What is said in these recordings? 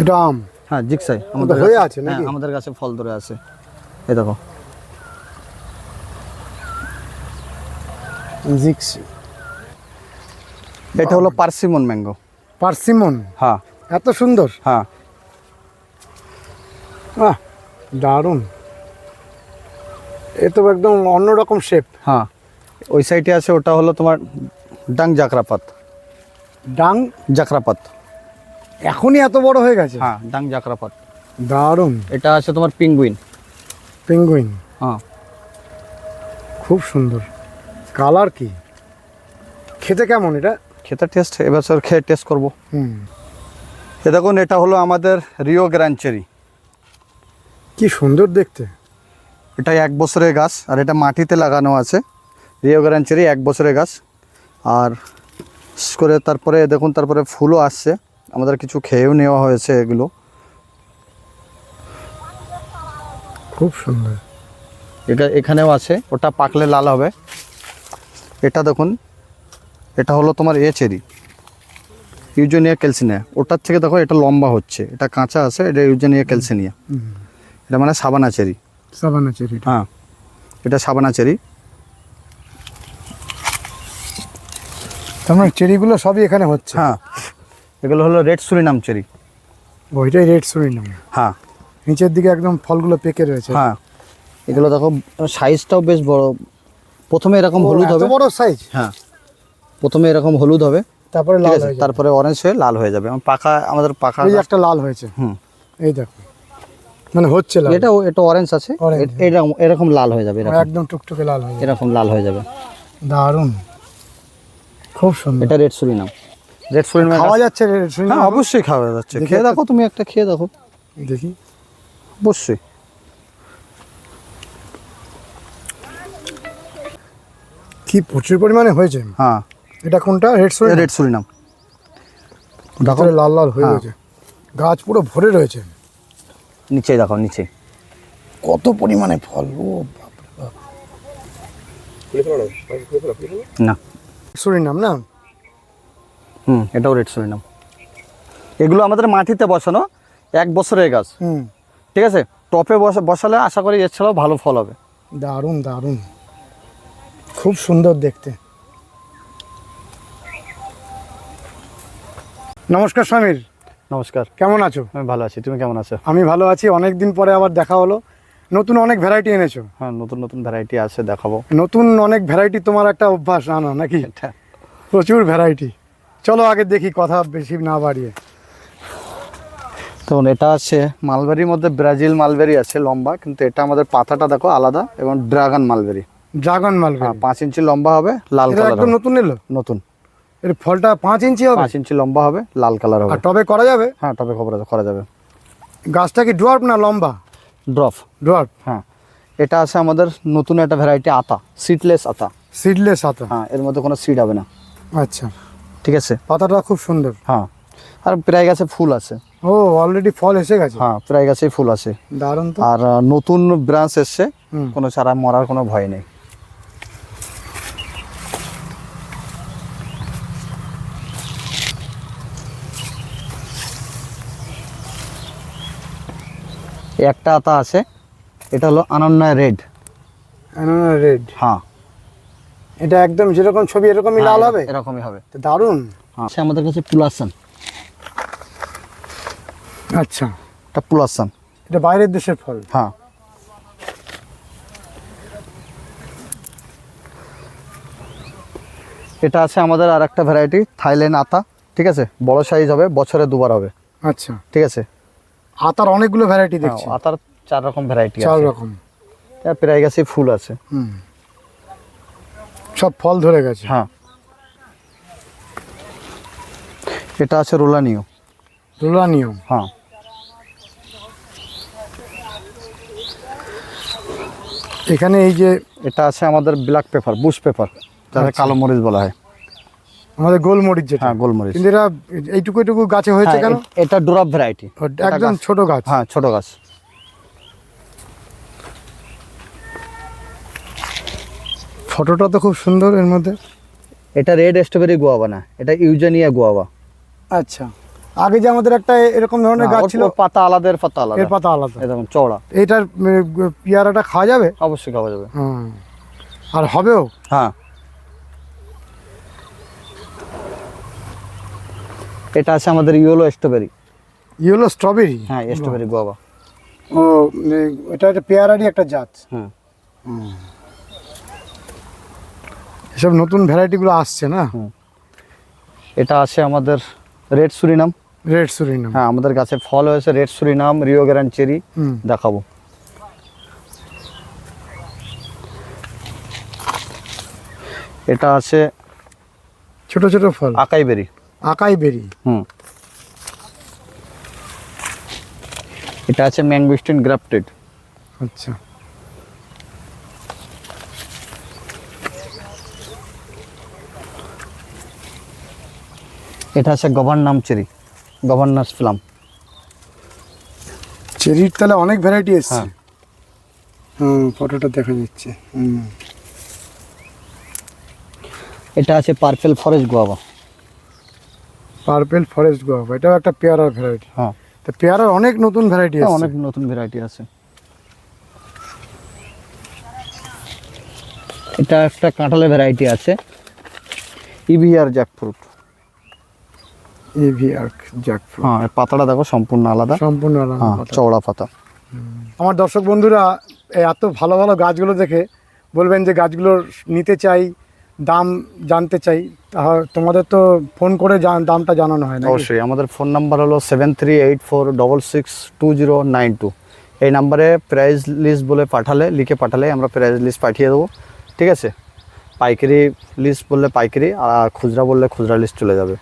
এটা আম? হ্যাঁ জিক্সাই হয়ে আছে হ্যাঁ, নাকি? আমাদের কাছে ফল ধরে আছে। এই দেখো। জিক্সি এটা হলো পার্সিমন ম্যাঙ্গো। পার্সিমন? হ্যাঁ। এত সুন্দর? হ্যাঁ। আহ দারুণ। এ তো একদম অন্যরকম শেপ হ্যাঁ। ওই সাইডে আছে ওটা হলো তোমার ডাং জাকরাপাত। ডাং? জাকরাপাত। এখনই এত বড় হয়ে গেছে? হ্যাঁ ডাং জাকরাপাত দারুণ। এটা আছে তোমার পিঙ্গুইন পেঙ্গুইন হ্যাঁ। খুব সুন্দর। কালার কি? খেতে কেমন এটা? খেতে টেস্ট এবছর খেয়ে টেস্ট করব। হুম। এ দেখুন এটা হলো আমাদের রিও গ্র্যান্ডচেরি কি সুন্দর দেখতে। এটা এক বছরের গাছ আর এটা মাটিতে লাগানো আছে। রিও গ্র্যান্ডচেরি এক বছরের গাছ। আর করে তারপরে দেখুন তারপরে ফুলও আসছে। আমাদের কিছু খেয়েও নেওয়া হয়েছে এগুলো। খুব সুন্দর। এটা এখানেও আছে ওটা পাকলে লাল হবে। এটা দেখুন এটা হলো তোমার এ চেরি ইউজেনিয়া ক্যালসিনিয়া। ওটার থেকে দেখো এটা লম্বা হচ্ছে এটা কাঁচা আছে এটা ইউজেনিয়া ক্যালসিনিয়া। এটা মানে সাবানা চেরি। সাবানা চেরি হ্যাঁ এটা সাবানা চেরি। তার মানে চেরিগুলো সবই এখানে হচ্ছে? হ্যাঁ। এগুলো হলো রেড সুরিনাম চেরি। ওইটাই রেড সুরি নাম হ্যাঁ। নিচের দিকে একদম ফলগুলো পেকে রয়েছে। হ্যাঁ। এগুলো দেখো সাইজটাও বেশ বড়। প্রথমে এরকম হলুদ হবে। বড় সাইজ হ্যাঁ। প্রথমে এরকম হলুদ হবে। তারপরে লাল হয়ে তারপরে অরেঞ্জ হয়ে লাল হয়ে যাবে। আমার পাকা আমাদের পাকা এই একটা লাল হয়েছে। হুম। এই দেখো। মানে হচ্ছে লাল। এটা এটা অরেঞ্জ আছে। এরকম এরকম লাল হয়ে যাবে এরকম। একদম টুকটুকে লাল হয়ে যাবে। এরকম লাল হয়ে যাবে। দারুণ। খুব সুন্দর। এটা রেড সুরিনাম। রেড খাওয়া যাচ্ছে সুরি হ্যাঁ অবশ্যই খাওয়া যাচ্ছে। খেয়ে দেখো তুমি একটা খেয়ে দেখো। দেখি। অবশ্যই। কি প্রচুর পরিমাণে হয়েছে? হ্যাঁ। এটা কোনটা? রেড সুরি রেড সুরিনাম দেখো ভিতরে লাল লাল হয়ে হ্যাঁ। রয়েছে। গাছ পুরো ভরে রয়েছে। নিচে দেখো নিচে। কত পরিমাণে ফল? ও বাপ। না? না? হুম। এটাও রেড সুরিনাম এগুলো আমাদের মাটিতে বসানো এক বছরের গাছ। হুম। ঠিক আছে? টপে বসা বসালে আশা করি এর ছাড়াও ভালো ফল হবে। দারুণ দারুণ। খুব সুন্দর দেখতে। নমস্কার স্বামীর। নমস্কার। কেমন আছো? আমি ভালো আছি। তুমি কেমন আছো? আমি ভালো আছি। অনেক দিন পরে আবার দেখা হলো। নতুন অনেক ভ্যারাইটি এনেছো। হ্যাঁ নতুন নতুন ভ্যারাইটি আছে দেখাবো। নতুন অনেক ভ্যারাইটি তোমার একটা অভ্যাস আনা নাকি? প্রচুর ভ্যারাইটি চলো আগে দেখি কথা বেশি না বাড়িয়ে। তো এটা আছে মালবেরির মধ্যে ব্রাজিল মালবেরি আছে লম্বা কিন্তু এটা আমাদের পাতাটা দেখো আলাদা এবং ড্রাগন মালবেরি। Dragon mulberry. হ্যাঁ পাঁচ ইঞ্চি লম্বা হবে লাল কালার একদম নতুন এলো? নতুন। এর ফলটা পাঁচ ইঞ্চি হবে? পাঁচ ইঞ্চি লম্বা হবে লাল কালার হবে। টবে করা যাবে? হ্যাঁ টবে খবর করা যাবে। গাছটা কি ডোয়ার্প না লম্বা? ড্রপ ডোয়ার্প হ্যাঁ এটা আছে আমাদের নতুন একটা ভ্যারাইটি আতা সিডলেস আতা। সিডলেস আতা। হ্যাঁ এর মধ্যে কোনো সিড হবে না। আচ্ছা। ঠিক আছে? পাতাটা খুব সুন্দর। হ্যাঁ। আর প্রায় গাছে ফুল আছে। ও অলরেডি ফল এসে গেছে? হ্যাঁ প্রায় গাছেই ফুল আছে। দারুণ তো। আর নতুন ব্রাঞ্চ এসছে। কোনো চারা মরার কোনো ভয় নেই। একটা আতা আছে। এটা হলো আনন্যা রেড। রেড। হ্যাঁ। এটা একদম যেরকম ছবি এরকমই লাল হবে? এরকমই হবে। তো দারুণ। হ্যাঁ সে আমাদের কাছে পুলাসান আচ্ছা। এটা পুলাসান এটা বাইরের দেশের ফল। হ্যাঁ। এটা আছে আমাদের আর একটা ভ্যারাইটি থাইল্যান্ড আতা ঠিক আছে? বড় সাইজ হবে বছরে দুবার হবে। আচ্ছা। ঠিক আছে? আতার অনেকগুলো ভ্যারাইটি দেখছি। হ্যাঁ, আতার চার রকম ভ্যারাইটি চার রকম। প্রায় গাছে ফুল আছে। হুম। সব ফল ধরে গেছে। হ্যাঁ। এটা আছে রোলানিও। রোলানিয়ম হ্যাঁ। এখানে এই যে এটা আছে আমাদের ব্ল্যাক পেপার বুশ পেপার আচ্ছা। কালো মরিচ বলা হয়। আমাদের গোলমরিচ যেটা। হ্যাঁ গোলমরিচ। কিন্তু এটা এইটুকু এইটুকু গাছে হয়েছে হ্যাঁ, কেন? এটা ড্রপ ভ্যারাইটি একদম ছোট গাছ। হ্যাঁ ছোট গাছ। ফটোটা তো খুব সুন্দর এর মধ্যে। এটা রেড স্ট্রবেরি গোয়াবা না এটা ইউজেনিয়া গোয়াবা আচ্ছা আগে যে আমাদের একটা এরকম ধরনের গাছ ছিল পাতা আলাদা এর পাতা আলাদা। এর পাতা আলাদা। দেখুন চওড়া। এটার পেয়ারাটা খাওয়া যাবে? অবশ্যই খাওয়া যাবে। হুম। আর হবেও? হ্যাঁ। এটা আছে আমাদের ইয়েলো স্ট্রবেরি ইয়েলো স্ট্রবেরি হ্যাঁ স্ট্রবেরি গোয়াবা ও এটা একটা পেয়ারারই একটা জাত। হ্যাঁ। এসব নতুন ভ্যারাইটিগুলো আসছে না? এটা আছে আমাদের রেড সুরিনাম। Red Surinam. হ্যাঁ আমাদের গাছে ফল হয়েছে red Surinam Rio Grande cherry দেখাবো। এটা আছে ছোট ছোট ফল। আকাই বেরি। আকাই বেরি। হুম। এটা আছে ম্যাঙ্গুস্টিন গ্রাফটেড। আচ্ছা। এটা আছে গভর্নাম চেরি গভর্নার্স ফ্লাম চেরির তাহলে অনেক ভ্যারাইটি এসছে হ্যাঁ। হুম ফটোটা দেখা যাচ্ছে হুম। এটা আছে purple forest guava purple forest guava এটাও একটা পেয়ারার ভ্যারাইটি হ্যাঁ। তো পেয়ারার অনেক নতুন ভ্যারাইটি আছে। অনেক নতুন ভ্যারাইটি আছে। এটা একটা কাঁঠালের ভ্যারাইটি আছে। EVR jackfruit EV arc jackfruit হ্যাঁ পাতাটা দেখো সম্পূর্ণ আলাদা। সম্পূর্ণ আলাদা হ্যাঁ চওড়া পাতা। আমার দর্শক বন্ধুরা এত ভালো ভালো গাছগুলো দেখে বলবেন যে গাছগুলোর নিতে চাই দাম জানতে চাই তাহলে তোমাদের তো ফোন করে দামটা জানানো হয় না অবশ্যই আমাদের ফোন নাম্বার হলো seven three eight four double six two zero nine two. এই নাম্বারে প্রাইস লিস্ট বলে পাঠালে লিখে পাঠালে আমরা প্রাইস লিস্ট পাঠিয়ে দেবো। ঠিক আছে? পাইকারি লিস্ট বললে পাইকারি আর খুচরা বললে খুচরা লিস্ট চলে যাবে।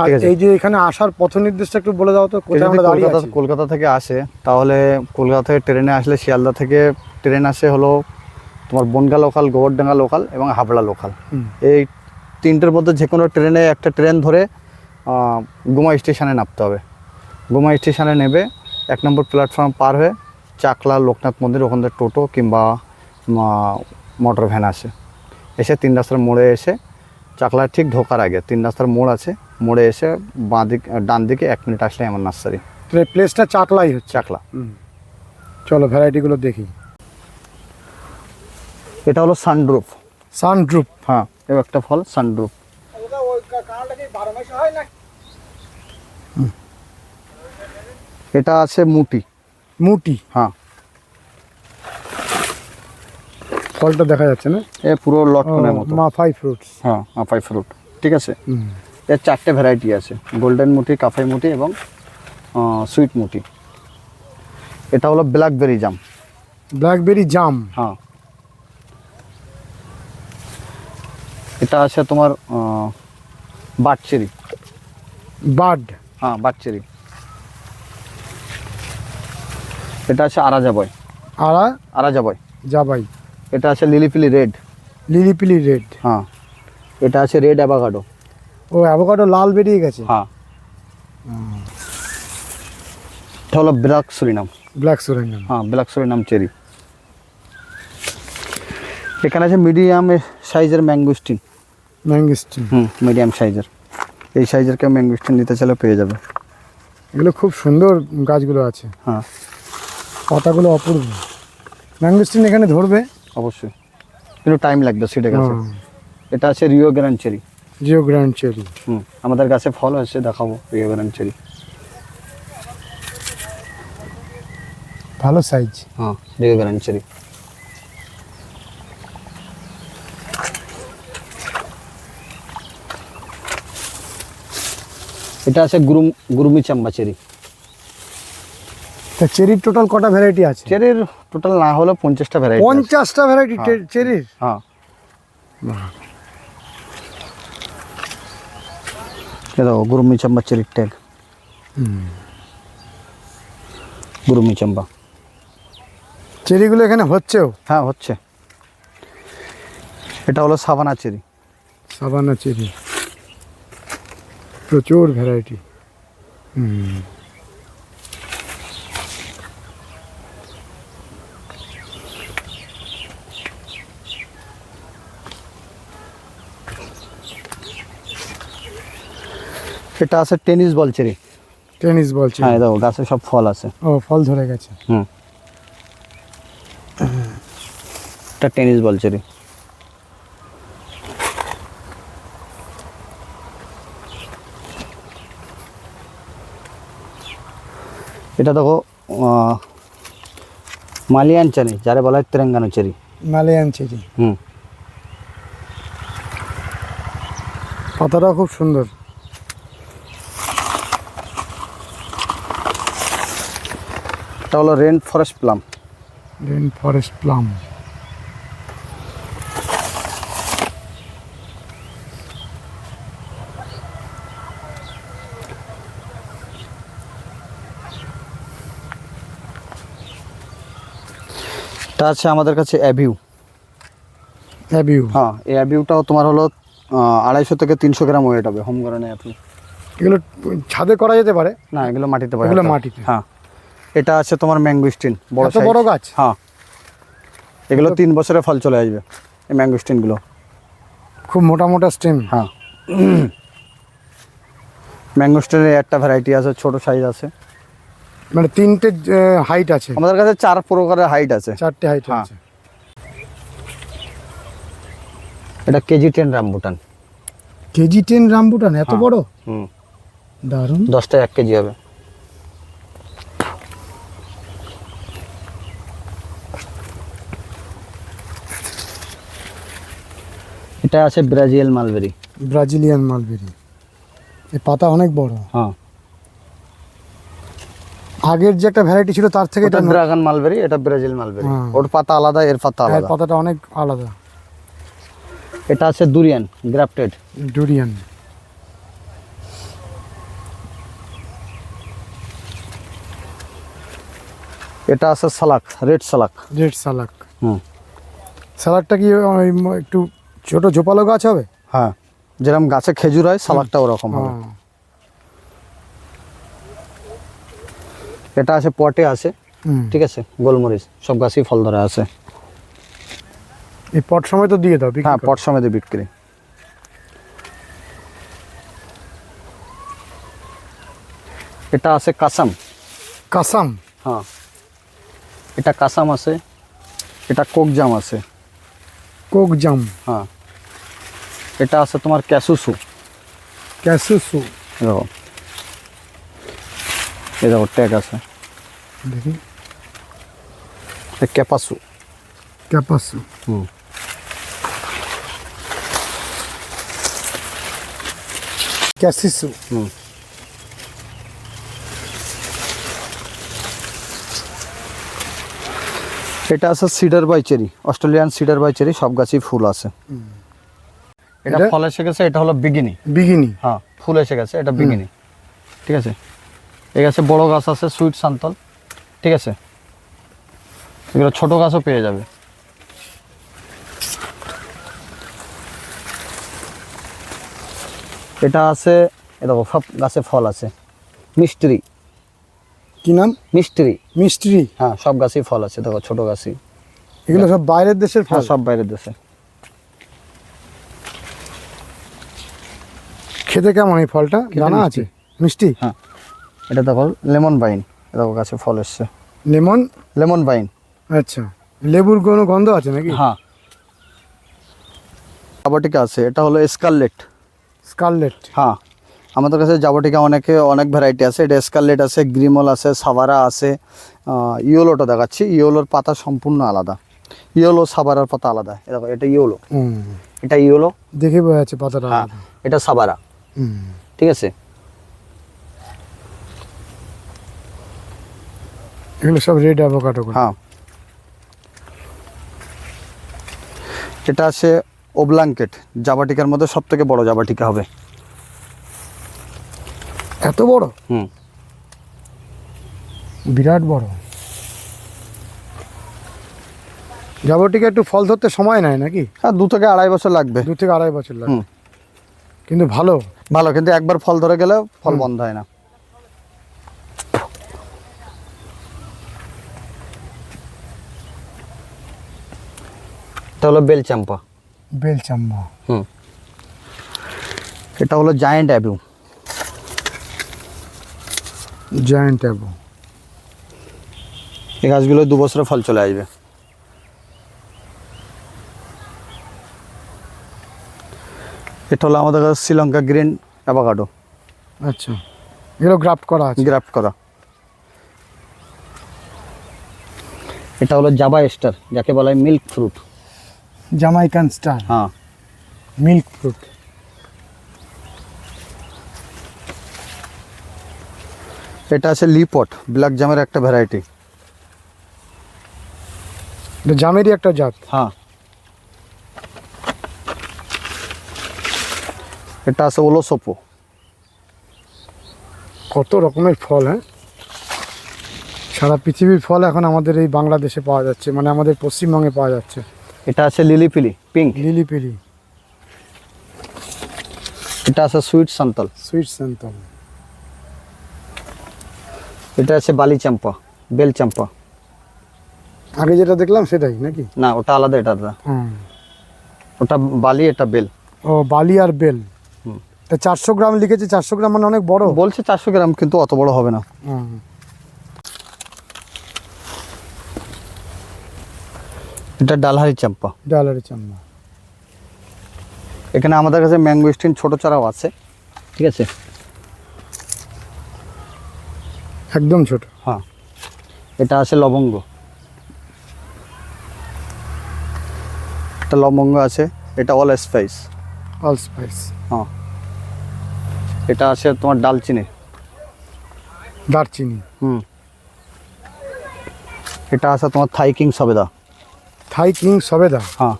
আর এই যে এখানে আসার পথ নির্দেশটা একটু বলে দাও তো কেউ কোথায় আমরা দাঁড়িয়ে কলকাতা আছি? কলকাতা থেকে আসে তাহলে কলকাতা থেকে ট্রেনে আসলে শিয়ালদা থেকে ট্রেন আসে হলো তোমার বনগা লোকাল গোবরডাঙ্গা লোকাল এবং হাবড়া লোকাল এই তিনটের মধ্যে যে কোনো ট্রেনে একটা ট্রেন ধরে গুমা স্টেশনে নামতে হবে। গুমা স্টেশনে নেবে এক নম্বর প্ল্যাটফর্ম পার হয়ে চাকলা লোকনাথ মন্দির ওখান থেকে টোটো কিংবা মোটর ভ্যান আসে। এসে তিন রাস্তার মোড়ে এসে চাকলা ঠিক ঢোকার আগে তিন রাস্তার মোড় আছে মোড়ে এসে বাঁ দিক ডান দিকে এক মিনিট আসলে আমার নার্সারি। প্লেসটা চাকলাই হচ্ছে। চাকলা। চলো ভ্যারাইটিগুলো দেখি। এটা হলো সানড্রুফ সানড্রুপ হ্যাঁ এও একটা ফল সানড্রুফ এটা আছে মুটি। মুটি? হ্যাঁ। ফলটা দেখা যাচ্ছে না? এ পুরো লটকনের মতো। মাফাই ফ্রুটস হ্যাঁ আপাই ফ্রুট ঠিক আছে? এর চারটে ভ্যারাইটি আছে গোল্ডেন মুটি কাফাই মুটি এবং সুইট মুটি এটা হলো ব্ল্যাকবেরি জাম ব্ল্যাকবেরি জাম হ্যাঁ। এটা আছে তোমার বাটচেরি বাড হ্যাঁ বাটচেরি এটা আছে আরাজাবয় আরা আরাজাবয় জাবাই। এটা আছে লিলিপিলি রেড। লিলিপিলি রেড। হ্যাঁ। এটা আছে রেড অ্যাভাকাডো ও অ্যাভোকাডো লাল বেরিয়ে গেছে। হ্যাঁ। এটা হলো ব্ল্যাক সুরিনাম। ব্ল্যাক সুরেঙ্গাম হ্যাঁ ব্ল্যাক সুরিনাম চেরি। এখানে আছে মিডিয়াম সাইজের ম্যাঙ্গুস্টিন ম্যাঙ্গিস্টিন হুম মিডিয়াম সাইজের এই সাইজের কেউ ম্যাঙ্গুস্টিন নিতে চাইলে পেয়ে যাবে। এগুলো খুব সুন্দর গাছগুলো আছে। হ্যাঁ। পাতাগুলো অপূর্ব। ম্যাঙ্গোস্টিন এখানে ধরবে। অবশ্যই। কিন্তু টাইম লাগবে সিটে গেছে। এটা আছে Rio Grande cherry. Geo Grande cherry. হুম আমাদের গাছে ফল হয়েছে দেখাবো জিও গ্র্যান্ড চেরি। ভালো সাইজ হ্যাঁ জিও গ্র্যান্ড চেরি। এটা আছে গুরুম গুরুমি চাম্বা চেরি। তা চেরির টোটাল কটা ভ্যারাইটি আছে? চেরির টোটাল না হলে পঞ্চাশটা ভ্যারাইটি পঞ্চাশটা ভ্যারাইটি। চেরির? হ্যাঁ। এ గురుమి চেরির ট্যাগ গুরুমি চাম্বা চেরিগুলো এখানে হচ্ছেও? হ্যাঁ হচ্ছে। এটা হলো সাবানা চেরি সাবানা চেরি প্রচুর ভ্যারাইটি এটা আছে টেনিস বল চেরি। টেনিস বলছে হ্যাঁ এই দেখো গাছে সব ফল আছে। ও ফল ধরে গেছে। হুম। এটা টেনিস বল চেরি। এটা দেখো মালিয়ান চেরি যারে বলা হয় তেলেঙ্গানা চেরি। Malian cherry. হুম। পাতাটাও খুব সুন্দর। এটা হলো rain forest plum rain forest plum এটা আছে আমাদের কাছে অ্যাভিউ অ্যাভিউ হ্যাঁ এই অ্যাভিউটাও তোমার হলো আড়াইশো থেকে তিনশো গ্রাম ওয়েট হবে হোম গ্রানে অ্যাভিউ এগুলো ছাদে করা যেতে পারে। না এগুলো মাটিতে পাওয়া এগুলো মাটিতে। হ্যাঁ। এটা আছে তোমার ম্যাঙ্গোস্টিন বড়। বড় গাছ? হ্যাঁ। এগুলো তিন বছরে ফল চলে আসবে এই ম্যাঙ্গোস্টিনগুলো খুব মোটা মোটা স্টেম হ্যাঁ। ম্যাঙ্গোস্টিনের একটা ভ্যারাইটি আছে ছোট সাইজ আছে। মানে তিনটে হাইট আছে। আমাদের কাছে চার প্রকারের হাইট আছে। চারটে হাইট হ্যাঁ। আছে। এটা KG ten rambutan KG ten rambutan এত হ্যাঁ। বড়? হুম। দারুণ। দশটা এক কেজি হবে। এটা আছে ব্রাজিল মালবেরি। Brazilian mulberry. এই পাতা অনেক বড়। হ্যাঁ। আগের যে একটা ভ্যারাইটি ছিল তার থেকে এটা ড্রাগন মালবেরি এটা ব্রাজিল মালবেরি। হ্যাঁ। ওর পাতা আলাদা এর পাতা এর আলাদা। পাতাটা অনেক আলাদা। এটা আছে দুরিয়ান গ্রাফটেড ডুরিয়ান এটা আছে সালাক রেড সালাক রেড সালাক হুম সালাকটা কি একটু ছোট ঝোপালো গাছ হবে? হ্যাঁ যেরকম গাছে খেজুর হয় সালাকটা ওরকম হবে। এটা আছে পটে আছে। ঠিক আছে? গোলমরিচ সব গাছই ফল ধরে আছে। এই পট সময় তো দিয়ে দাও হ্যাঁ। পট সমেতে বিক্রি। এটা আছে কাসাম। কাসাম? হ্যাঁ। এটা কাসাম আছে এটা কোকজাম আছে। কোক জাম হ্যাঁ। এটা আছে তোমার ক্যাসুসু। ক্যাসুসু? দেখো এই দেখো ট্যাগ আছে। দেখি। এটা ক্যাপাসু। ক্যাপাসু। হুম। ক্যাসিসু। হুম। এটা আছে cedar bay cherry Australian cedar bay cherry সব গাছই ফুল আছে। এটা ফল এসে গেছে এটা হলো বিগিনি। বিগিনি। হ্যাঁ ফুল এসে গেছে এটা বিগিনি। ঠিক আছে? এই গাছে বড় গাছ আছে সুইট সান্তল। ঠিক আছে? এগুলো ছোট গাছও পেয়ে যাবে। এটা আছে দেখো সব গাছে ফল আছে। মিষ্টি। কি নাম? মিষ্টি। মিস্ট্রি হ্যাঁ সব গাছেই ফল আছে দেখো ছোট গাছই। এগুলো সব বাইরের দেশের ফল? হ্যাঁ সব বাইরের দেশে। খেতে কেমন এই ফলটা? জানা আছে? মিষ্টি? হ্যাঁ। এটা দেখো লেমন বাইন। দেখো গাছে ফল এসছে। লেমন? Lemon vine. আচ্ছা। লেবুর কোনো গন্ধ আছে নাকি? হ্যাঁ। জাবটিকা আছে এটা হলো স্কারলেট। স্কারলেট। হ্যাঁ। আমাদের কাছে জাবটিকা অনেকে অনেক ভ্যারাইটি আছে। এটা স্কারলেট আছে গ্রিমল আছে সাবারা আছে। ইয়োলোটা দেখাচ্ছি। ইয়োলোর পাতা সম্পূর্ণ আলাদা। ইয়োলো সাবারার পাতা আলাদা। দেখো এটা ইয়োলো। এটা ইয়োলো। দেখে বোঝা যাচ্ছে পাতাটা হ্যাঁ। এটা সাবারা হুম ঠিক আছে? এগুলো সব রেড অ্যাভোকাডো হ্যাঁ। এটা আছে ওবলাঙ্কেট জাবাটিকার মধ্যে সব থেকে বড় জাবাটিকা হবে। এত বড়? হুম। বিরাট বড়। যাবটিকে একটু ফল ধরতে সময় নেয় নাকি? হ্যাঁ দু থেকে আড়াই বছর লাগবে। দু থেকে আড়াই বছর লাগবে। কিন্তু ভালো। ভালো কিন্তু একবার ফল ধরে গেলে ফল বন্ধ হয় না। এটা হলো বেলচাম্পা। বেল চাম্বা হুম। এটা হলো জায়েন্ট অ্যাভিউ জায়েন্ট অ্যাবো। এই গাছগুলো দু বছরে ফল চলে আসবে। এটা হলো আমাদের কাছে শ্রীলঙ্কা গ্রিন অ্যাভাকাডো। আচ্ছা। এগুলো গ্রাফট করা আছে? গ্রাফট করা। এটা হলো জাবা স্টার যাকে বলা হয় মিল্ক ফ্রুট। Jamaican star? হ্যাঁ। Milk fruit. এটা আছে লিপট ব্ল্যাক জামের একটা ভ্যারাইটি। এটা জামেরই একটা জাত? হ্যাঁ। এটা আছে ওলোসোপো। কত রকমের ফল হ্যাঁ? সারা পৃথিবীর ফল এখন আমাদের এই বাংলাদেশে পাওয়া যাচ্ছে মানে আমাদের পশ্চিমবঙ্গে পাওয়া যাচ্ছে। এটা আছে lilly pilly pink lilly pilly এটা আছে সুইট সান্তাল। সুইট স্যান্তল এটা আছে বালি চাম্পা বেল চাম্পা আগে যেটা দেখলাম সেটাই নাকি? না ওটা আলাদা এটা আলাদা। হুম ওটা বালি এটা বেল। ও বালি আর বেল। তা চারশো গ্রাম লিখেছে চারশো গ্রাম মানে অনেক বড়? বলছে চারশো গ্রাম কিন্তু অত বড় হবে না। এটা ডালহারি চাম্পা। ডালহারি চাম্মা এখানে আমাদের কাছে ম্যাঙ্গো স্টিন ছোট চারাও আছে ঠিক আছে? একদম ছোট। হ্যাঁ। এটা আছে লবঙ্গ। এটা লবঙ্গ আছে এটা অল স্পাইস অল স্পাইস হ্যাঁ। এটা আছে তোমার ডালচিনি। দারচিনি। হুম। এটা আছে তোমার থাই কিং সবেদা। থাই কিং সবেদা? হ্যাঁ।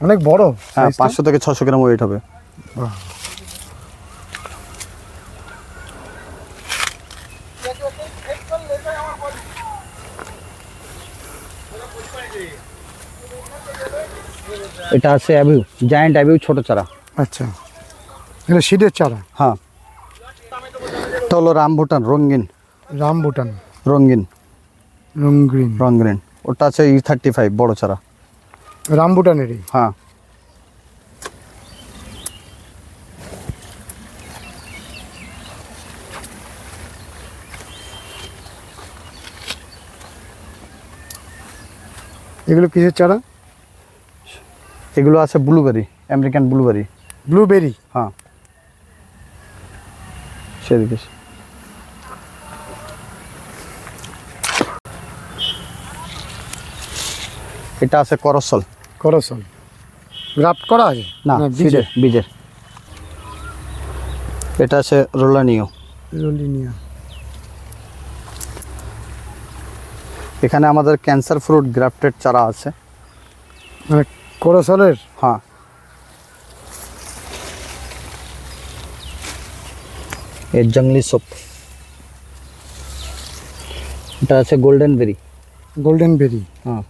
অনেক বড় হ্যাঁ size টা। পাঁচশো থেকে ছশো গ্রাম ওয়েট হবে। বাহ। এটা আছে অ্যাভিউ জায়েন্ট অ্যাভিউ ছোট চারা। আচ্ছা। এটা সিডের চারা? হ্যাঁ। এটা হলো রামভুটান রঙিন। রামবুটান রঙিন। রঙ্গ্রিন রঙিন। ওটা আছে ই থার্টি ফাইভ বড় চারা। রামবুটানেরই হ্যাঁ। এগুলো কিসের চারা? এগুলো আছে ব্লুবেরি আমেরিকান ব্লুবেরি। ব্লুবেরি? হ্যাঁ। সেদিকে। এটা আছে করসল। করসল। গ্রাফট করা আছে? না বীজের। বীজের। এটা আছে রোলানিও। রোলিনিয়া এখানে আমাদের ক্যান্সার ফ্রুট গ্রাফটেড চারা আছে। মানে করসলের? হ্যাঁ। এর জঙ্গলি সোপ। এটা আছে গোল্ডেন বেরি। Golden berry. হ্যাঁ।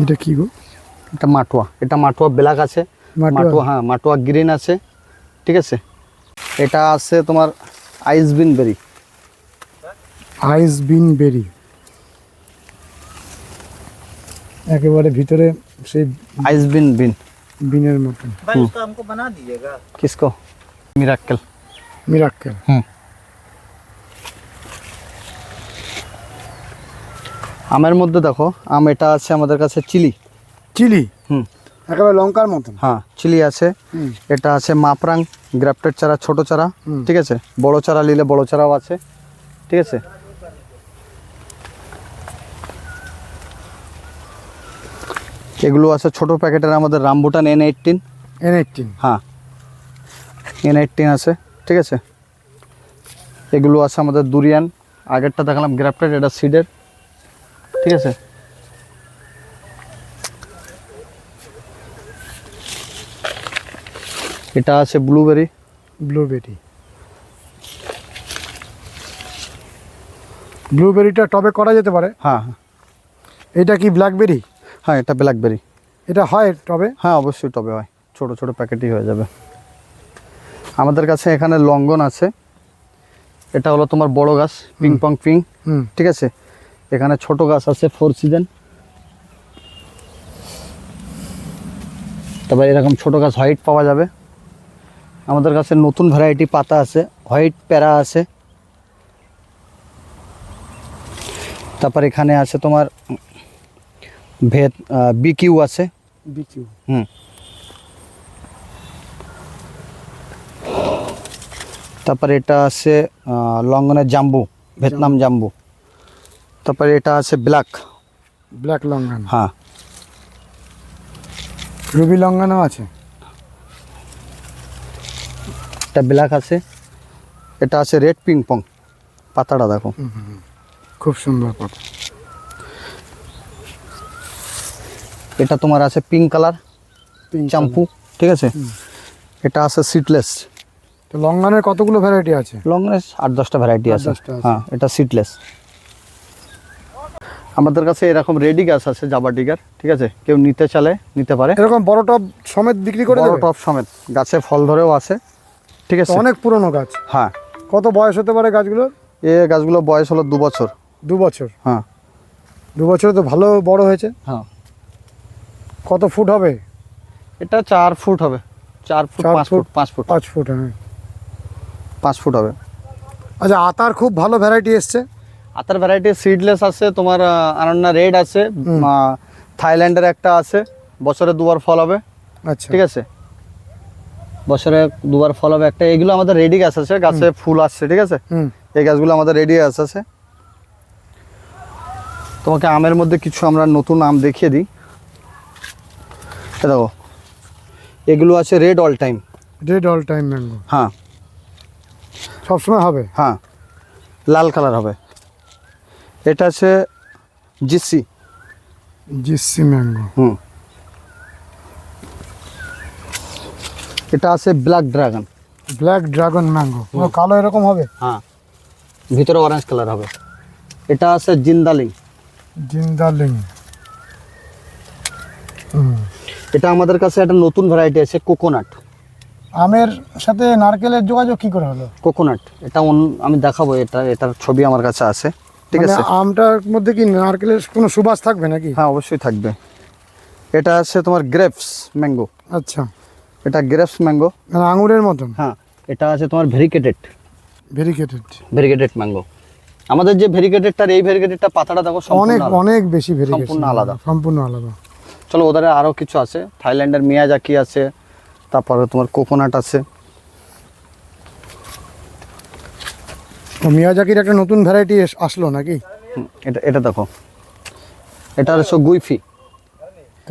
এটা কি গো এটা মাটুয়া এটা মাটুয়া ব্ল্যাক আছে মাটুয়া? মাটুয়া হ্যাঁ মাটুয়া গ্রিন আছে ঠিক আছে এটা আছে তোমার আইস বিন বেরি আইস বিন বেরি একেবারে ভিতরে সেই আইস বিন বিন বিনের মতন भाई उसका हमको बना दीजिएगा किसको मिराक्कल মিরাক্কেল আমের মধ্যে দেখো আম এটা আছে আমাদের কাছে চিলি। চিলি? হুম। একেবারে লঙ্কার মতন? হ্যাঁ চিলি আছে। এটা আছে মাপরাং গ্রাফটেড চারা ছোট চারা ঠিক আছে? বড় চারা নিলে বড় চারাও আছে ঠিক আছে? এগুলো আছে ছোট প্যাকেটের আমাদের rambutan N eighteen N eighteen হ্যাঁ। এন এইটিন আছে ঠিক আছে? এগুলো আছে আমাদের দুরিয়ান আগেরটা দেখালাম গ্রাফটেড এটা সিডের ঠিক আছে? এটা আছে ব্লুবেরি ব্লুবেরি ব্লুবেরিটা টবে করা যেতে পারে। হ্যাঁ হ্যাঁ। এটা কি ব্ল্যাকবেরি হ্যাঁ এটা ব্ল্যাকবেরি এটা হয় টবে হ্যাঁ অবশ্যই টবে হয়। ছোট ছোট প্যাকেটই হয়ে যাবে। আমাদের কাছে এখানে লঙ্গন আছে। এটা হলো তোমার বড় গাছ পিং পং পিং হুম। ঠিক আছে? এখানে ছোট গাছ আছে ফোর সিজন তারপর এরকম ছোট গাছ হোয়াইট পাওয়া যাবে। আমাদের কাছে নতুন ভ্যারাইটি পাতা আছে হোয়াইট প্যারা আছে। তারপর এখানে আছে তোমার ভেদ বিকিউ আছে। বিচু হুম। তারপরে এটা আছে আহ, লঙ্ঘনের জাম্বু ভিয়েতনাম জাম্বু। তারপরে এটা আছে ব্ল্যাক। ব্ল্যাক লঙ্গান হ্যাঁ। রুবি লঙ্গানও আছে? এটা ব্ল্যাক আছে। এটা আছে রেড পিং পং। পাতাটা দেখো। খুব সুন্দর পাতা। এটা তোমার আছে পিঙ্ক কালার। চাম্পু ঠিক আছে? এটা আছে সিটলেস তো লঙ্গানের কতগুলো ভ্যারাইটি আছে? লংনেস আট দশটা ভ্যারাইটি আছে। হ্যাঁ এটা সিটলেস আমাদের কাছে এরকম রেডি গাছ আছে জাবা ডিগার ঠিক আছে? কেউ নিতে চালে নিতে পারে। এরকম বড় টব সমেত বিক্রি করে বড় টপ সমেত গাছে ফল ধরেও আছে ঠিক আছে? অনেক পুরনো গাছ। হ্যাঁ। কত বয়স হতে পারে গাছগুলো এ গাছগুলো বয়স হলো দু বছর। দু বছর? হ্যাঁ। দু বছরে তো ভালো বড় হয়েছে। হ্যাঁ। কত ফুট হবে? এটা চার ফুট হবে। চার ফুট পাঁচ ফুট। ফুট পাঁচ ফুট। পাঁচ ফুট হ্যাঁ। পাঁচ ফুট হবে। আচ্ছা আতার খুব ভালো ভ্যারাইটি এসছে। আতার ভ্যারাইটি সিডলেস আছে তোমার আনান্না রেড আছে থাইল্যান্ডের একটা আছে বছরে দুবার ফল হবে আচ্ছা। ঠিক আছে? বছরে দুবার ফল হবে একটা এগুলো আমাদের রেডি গাছ আছে গাছে ফুল আসছে ঠিক আছে? এই গাছগুলো আমাদের রেডি গাছ আছে। তোমাকে আমের মধ্যে কিছু আমরা নতুন আম দেখিয়ে দিই। দেখো এগুলো আছে red all time red all time mango হ্যাঁ। সবসময় হবে? হ্যাঁ। লাল কালার হবে। এটা আছে জিসি। GC mango. হুম। এটা আছে black dragon. Black dragon mango. পুরো কালো এরকম হবে? হ্যাঁ। ভিতরে অরেঞ্জ কালার হবে। এটা আছে জিন্দালিং। জিন্দালিং। এটা আমাদের কাছে একটা নতুন ভ্যারাইটি আছে কোকোনাট আমের সাথে নারকেলের যোগাযোগ কি করে হলো? কোকোনাট এটা আমি দেখাবো এটা এটার ছবি আমার কাছে আছে। ঠিক মানে আছে। আমটার মধ্যে কি নারকেলের কোনো সুবাস থাকবে নাকি? হ্যাঁ অবশ্যই থাকবে। এটা আছে তোমার গ্রেপস ম্যাঙ্গো। আচ্ছা। এটা গ্রেপস ম্যাঙ্গো। মানে আঙুরের মতন? হ্যাঁ এটা আছে তোমার ভেরিকেটেড। ভেরিকেটেড। Variegated mango. আমাদের যে ভেরিকেটেডটার এই ভেরিকেটেডটা পাতাটা দেখো অনেক অনেক বেশি ভেরিকেটেড সম্পূর্ণ আলাদা। সম্পূর্ণ আলাদা। চলো ওদের আরও কিছু আছে। থাইল্যান্ডের মিয়াজাকি আছে তারপরে তোমার কোকোনাট আছে। মিয়াজাকির একটা নতুন ভ্যারাইটি আসলো নাকি? এটা এটা দেখো। এটা হচ্ছে গুইফি।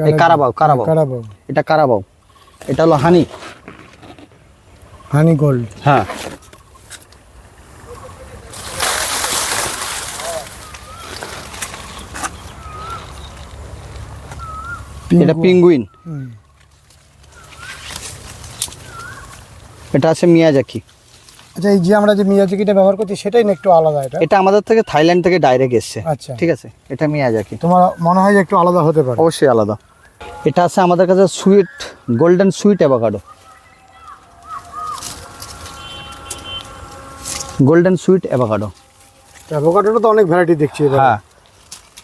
এই কারাবাও কারাবাও কারাবাও। এটা কারাবাও। এটা হলো হানি। হানি গোল্ড হ্যাঁ। এটা পিঙ্গুইন এটা আছে মিয়াজাকি আচ্ছা এই যে আমরা যে মিয়াজাকিটা ব্যবহার করছি সেটাই না একটু আলাদা এটা? এটা আমাদের থেকে থাইল্যান্ড থেকে ডাইরেক্ট এসছে। আচ্ছা। ঠিক আছে? এটা মিয়াজাকি। তোমার মনে হয় যে একটু আলাদা হতে পারে? অবশ্যই আলাদা। এটা আছে আমাদের কাছে sweet golden sweet avocado. Golden sweet avocado. অ্যাভোকাডোটা তো অনেক ভ্যারাইটি দেখছি হ্যাঁ।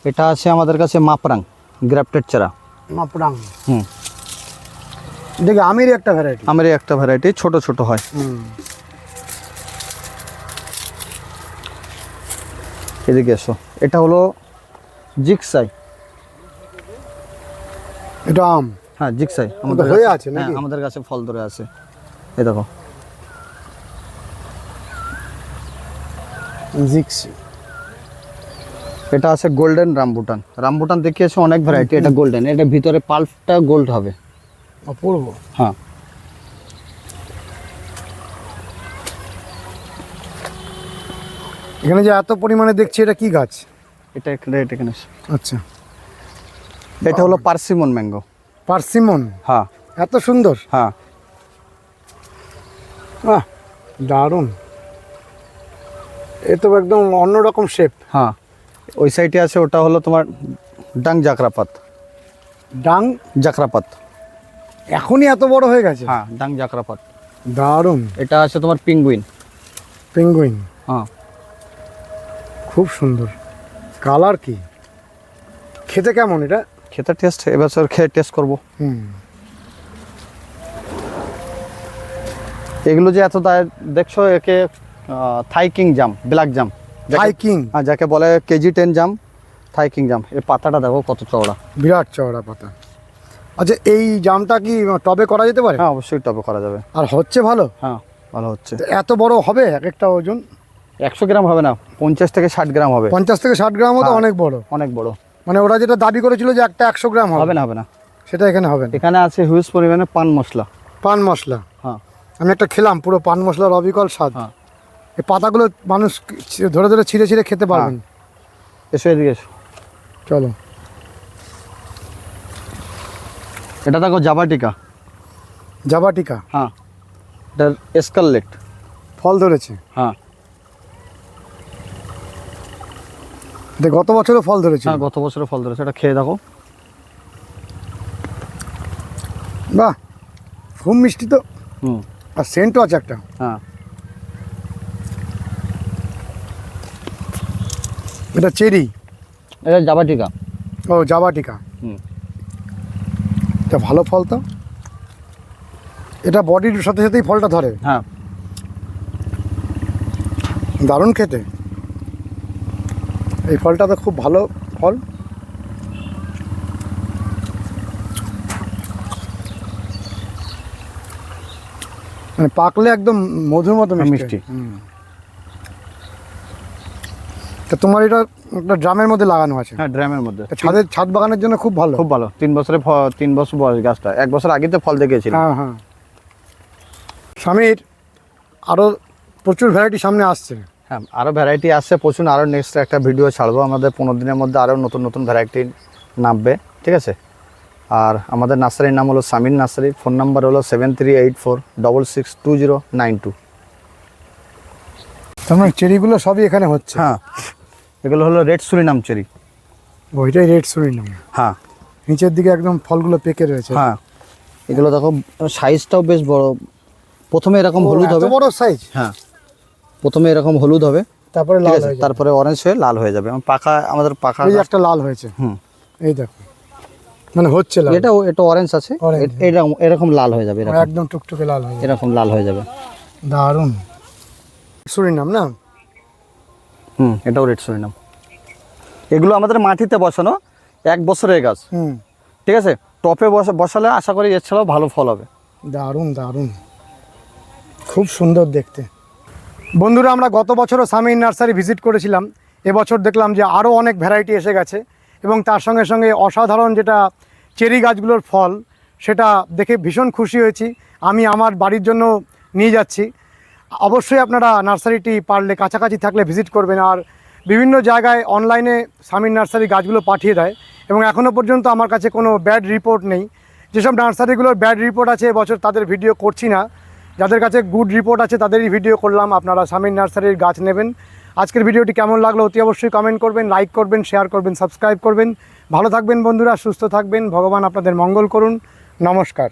এটা আছে আমাদের কাছে মাপরাং গ্রাফটেড চারা। মাপরাং। হুম। দেখি আমেরই একটা ভ্যারাইটি আমার একটা ভ্যারাইটি ছোট ছোট হয়। হুম। এদিকে এসো। এটা হলো জিক্সাই। এটা আম? হ্যাঁ জিক্সাই। হয়ে কাছে- আছে হ্যাঁ, আমাদের কাছে ফল ধরে আছে। এই দেখো। জিক্সি এটা আছে গোল্ডেন রামবুটান। রামবুটান দেখিয়েছে অনেক ভ্যারাইটি এটা গোল্ডেন এটা ভিতরে পাল্পটা গোল্ড হবে। অপূর্ব। হ্যাঁ। এখানে যে এত পরিমাণে দেখছি এটা কি গাছ? এটা এখানে এটা এখানে আচ্ছা। এটা হলো পার্সিমন ম্যাঙ্গো। পার্সিমন? হ্যাঁ। এত সুন্দর? হ্যাঁ। আহ দারুণ। এ তো একদম অন্যরকম শেপ হ্যাঁ। ওই সাইডে আছে ওটা হলো তোমার ডাং জাকরাপাত। ডাং? জাকরাপাত। এখনই এত বড় হয়ে গেছে? হ্যাঁ ডাং জাকরাপাত। দারুণ। এটা আছে তোমার পিঙ্গুইন। পেঙ্গুইন। হ্যাঁ। খুব সুন্দর। কালার কি? খেতে কেমন এটা? খেতে টেস্ট এবছর খেয়ে টেস্ট করব। হুম। এগুলো যে এত দায়- দেখছ একে থাই কিং জাম ব্ল্যাক জাম থাই কিং হ্যাঁ যাকে বলে কেজি টেন জাম থাই কিং জাম এর পাতাটা দেখো কত চওড়া। বিরাট চওড়া পাতা। আচ্ছা এই জামটা কি টবে করা যেতে পারে? হ্যাঁ অবশ্যই টবে করা যাবে। আর হচ্ছে ভালো? হ্যাঁ ভালো হচ্ছে। এত বড় হবে এক একটা ওজন? একশো গ্রাম হবে না পঞ্চাশ থেকে ষাট গ্রাম হবে। পঞ্চাশ থেকে ষাট গ্রামও তো হ্যাঁ। অনেক বড়। অনেক বড়। মানে ওরা যেটা দাবি করেছিল যে একটা একশো গ্রাম হবে। না হবে না। সেটা এখানে হবে এখানে আছে হিউজ পরিমাণে পান মশলা। পান মশলা। হ্যাঁ। আমি একটা খেলাম পুরো পান মশলার অবিকল স্বাদ। হ্যাঁ। এই পাতাগুলো মানুষ ধরে ধরে ছিঁড়ে ছিঁড়ে খেতে পারবেন। এসো এদিকে এসো। চলো। এটা দেখো জাবাটিকা জাবাটিকা হ্যাঁ। এটা এসকালেট ফল ধরেছে। হ্যাঁ। গত বছরও ফল ধরেছে হ্যাঁ গত বছরে ফল ধরেছে এটা খেয়ে দেখো। বাহ খুব মিষ্টি তো। হুম। আর সেন্টও আছে একটা। হ্যাঁ। এটা চেরি। এটা জাবাটিকা ও জাবাটিকা হুম। এটা ভালো ফল তো। এটা বডির সাথে সাথেই ফলটা ধরে। হ্যাঁ। দারুণ খেতে। এই ফলটা তো খুব ভালো ফল। মানে পাকলে একদম মধুর মতো মিষ্টি। তা তোমার এটা একটা ড্রামের মধ্যে লাগানো আছে? হ্যাঁ ড্রামের মধ্যে। ছাদের ছাদ বাগানের জন্য খুব ভালো। খুব ভালো। তিন বছরে তিন বছর বয়স গাছটা। এক বছর আগে তো ফল দেখেছিল হ্যাঁ হ্যাঁ। স্বামীর আরও প্রচুর ভ্যারাইটি সামনে আসছে। হ্যাঁ আরও ভ্যারাইটি আসছে প্রচুর। আরও নেক্সট একটা ভিডিও ছাড়বো আমাদের পনেরো দিনের মধ্যে আরও নতুন নতুন ভ্যারাইটি নামবে ঠিক আছে? আর আমাদের নার্সারির নাম হলো সামিন নার্সারি ফোন নাম্বার হলো seven three eight four double six two zero nine two তোমার চেরিগুলো সবই এখানে হচ্ছে? হ্যাঁ এগুলো হলো রেড সুরিনাম চেরি। ওইটাই রেড সুরি নাম। হ্যাঁ। নিচের দিকে একদম ফলগুলো পেকে রয়েছে। হ্যাঁ এগুলো দেখো সাইজটাও বেশ বড়। প্রথমে এরকম হলুদ হবে। বড় সাইজ হ্যাঁ। প্রথমে এরকম হলুদ হবে তারপরে লাল হয়ে তারপরে অরেঞ্জ হয়ে লাল হয়ে যাবে। পাকা আমাদের পাকা গাছ- একটা লাল হয়েছে। হুম। এই দেখো। মানে হচ্ছে লাল। এটা এটা অরেঞ্জ আছে। এরকম এরকম লাল হয়ে যাবে এরকম। একদম টুকটুকে লাল হয়ে এরকম লাল হয়ে যাবে। দারুণ। সুরি নাম না? হুম এটাও রেড সুরিনাম এগুলো আমাদের মাটিতে বসানো এক বছরের গাছ। হুম। ঠিক আছে? টপে বসা বসালে আশা করি এছাড়াও ভালো ফল হবে। দারুণ দারুণ। খুব সুন্দর দেখতে। বন্ধুরা, আমরা গত বছরও সামিন নার্সারি ভিজিট করেছিলাম। এবছর দেখলাম যে আরও অনেক ভ্যারাইটি এসে গেছে এবং তার সঙ্গে সঙ্গে অসাধারণ যেটা চেরি গাছগুলোর ফল, সেটা দেখে ভীষণ খুশি হয়েছি। আমি আমার বাড়ির জন্য নিয়ে যাচ্ছি। অবশ্যই আপনারা নার্সারিটি পারলে, কাছাকাছি থাকলে ভিজিট করবেন আর বিভিন্ন জায়গায় অনলাইনে সামিন নার্সারি গাছগুলো পাঠিয়ে দেয় এবং এখনও পর্যন্ত আমার কাছে কোনো ব্যাড রিপোর্ট নেই। যেসব নার্সারিগুলোর ব্যাড রিপোর্ট আছে এবছর তাদের ভিডিও করছি না। যাদের কাছে গুড রিপোর্ট আছে, তাদেরই ভিডিও করলাম। আপনারা স্বামীর নার্সারির গাছ নেবেন। আজকের ভিডিওটি কেমন লাগল অতি অবশ্যই কমেন্ট করবেন লাইক করবেন শেয়ার করবেন সাবস্ক্রাইব করবেন। ভালো থাকবেন বন্ধুরা, সুস্থ থাকবেন। ভগবান আপনাদের মঙ্গল করুন। নমস্কার।